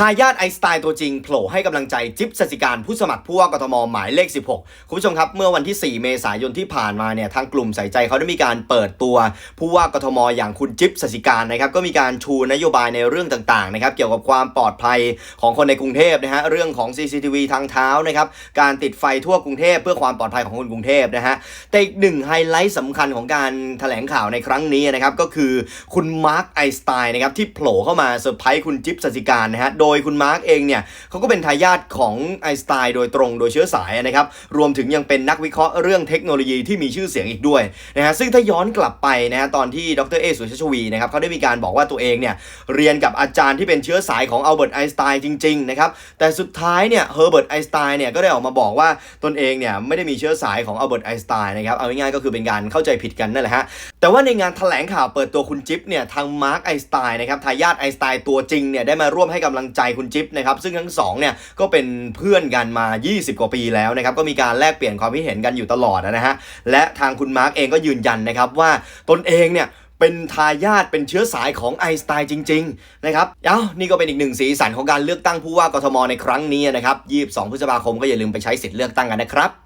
ทายาทไอสไตล์ตัวจริงโผล่ให้กำลังใจจิ๊บสสิการผู้สมัครผู้ว่ากทมหมายเลข 16 คุณผู้ชมครับ เมื่อวันที่ 4 เมษายนที่ผ่านมาเนี่ยทางกลุ่มใส่ใจเขาได้มีการเปิดตัวผู้ว่ากทมอย่างคุณจิ๊บสสิการนะครับก็มีการชูนโยบายในเรื่องต่างๆนะครับเกี่ยวกับความปลอดภัยของคนในกรุงเทพนะฮะเรื่องของ CCTV ทางเท้านะครับการติดไฟทั่วกรุงเทพเพื่อความปลอดภัยของคนกรุงเทพนะฮะแต่อีกหนึ่งไฮไลท์สำคัญของการแถลงข่าวในครั้งนี้นะครับก็คือคุณมาร์คไอสไตน์นะครับที่โผล่เข้ามาเซอร์ไพรส์คุณจิ๊บสสิการนะฮะโดยคุณมาร์คเองเนี่ยเขาก็เป็นทายาทของไอสไตน์โดยตรงโดยเชื้อสายนะครับรวมถึงยังเป็นนักวิเคราะห์เรื่องเทคโนโลยีที่มีชื่อเสียงอีกด้วยนะฮะซึ่งถ้าย้อนกลับไปนะฮะตอนที่ดรเอสุชาชวีนะครับเขาได้มีการบอกว่าตัวเองเนี่ยเรียนกับอาจารย์ที่เป็นเชื้อสายของอัลเบิร์ตไอน์สไตน์จริงๆนะครับแต่สุดท้ายเนี่ยเฮอร์เบิร์ตไอน์สไตน์เนี่ยก็ได้ออกมาบอกว่าตนเองเนี่ยไม่ได้มีเชื้อสายของอัลเบิร์ตไอน์สไตน์นะครับเอาง่ายๆก็คือเป็นการเข้าใจผิดกันนั่นแหละฮะแต่ว่าในงานแถลงข่าวเปิดตัวคุณจิ๊บเนี่ยทางมาร์คไอน์สไตน์นะครับทายาทไอน์สไตน์ตัวจริงเนี่ยได้มาร่วมให้กำลังใจคุณจิ๊บนะครับซึ่งทั้งสองเนี่ยก็เป็นเพื่อนกันมา 20 กว่าปีแล้วนะครับก็มีการแลกเปลี่ยนความคิดเห็นกันอยู่ตลอดนะฮะและทางคุณมาร์กเองก็ยืนยันนะครับว่าตนเองเนี่ยเป็นทายาทเป็นเชื้อสายของไอสไตล์จริง ๆ นะครับเอ้านี่ก็เป็นอีกหนึ่งสีสันของการเลือกตั้งผู้ว่ากทมในครั้งนี้นะครับ 22 พฤษภาคมก็อย่าลืมไปใช้สิทธิ์เลือกตั้งกันนะครับ